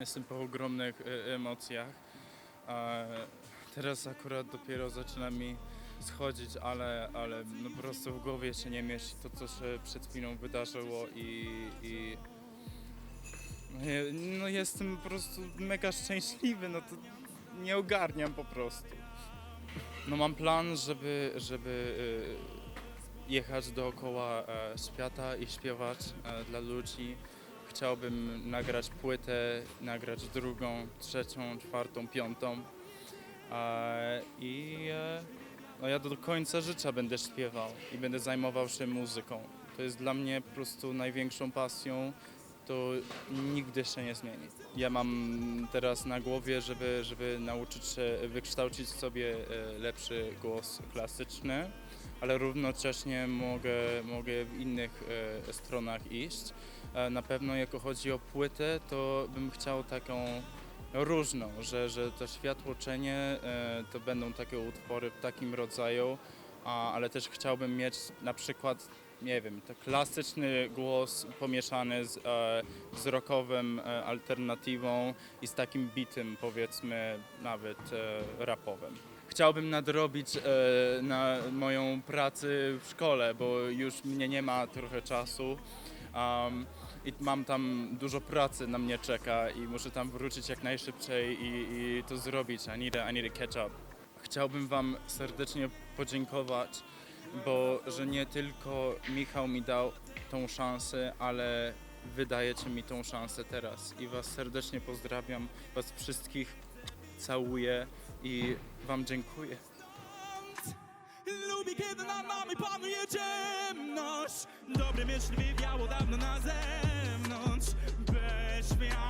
Jestem po ogromnych e, emocjach. Teraz akurat dopiero zaczyna mi schodzić, ale, ale no po prostu w głowie się nie mieści to, co się przed chwilą wydarzyło i, i no no jestem po prostu mega szczęśliwy, no to nie ogarniam po prostu. No mam plan, żeby, żeby e, jechać dookoła e, świata i śpiewać dla ludzi. Chciałbym nagrać płytę, nagrać drugą, trzecią, czwartą, piątą. I e, no ja do końca życia będę śpiewał i będę zajmował się muzyką. To jest dla mnie po prostu największą pasją. To nigdy się nie zmieni. Ja mam teraz na głowie, żeby, żeby nauczyć się wykształcić sobie e, lepszy głos klasyczny, ale równocześnie mogę, mogę w innych e, stronach iść. E, Na pewno jako chodzi o płytę, to bym chciał taką różną, że, że to światłoczenie e, to będą takie utwory w takim rodzaju, a, ale też chciałbym mieć na przykład, nie wiem, to klasyczny głos pomieszany z, e, z rockowym e, alternatywą i z takim bitem powiedzmy nawet e, rapowym. Chciałbym nadrobić e, na moją pracę w szkole, bo już mnie nie ma trochę czasu. Um, i mam tam dużo pracy na mnie czeka i muszę tam wrócić jak najszybciej i, i to zrobić. I need, a, I need to catch up. Chciałbym Wam serdecznie podziękować, bo że nie tylko Michał mi dał tą szansę, ale wydajecie mi tą szansę teraz. I Was serdecznie pozdrawiam, Was wszystkich całuję i Wam dziękuję. Lubi kiedy nad nami panuje ciemność. Dobre myśli wywiało dawno na zewnątrz. Bez nie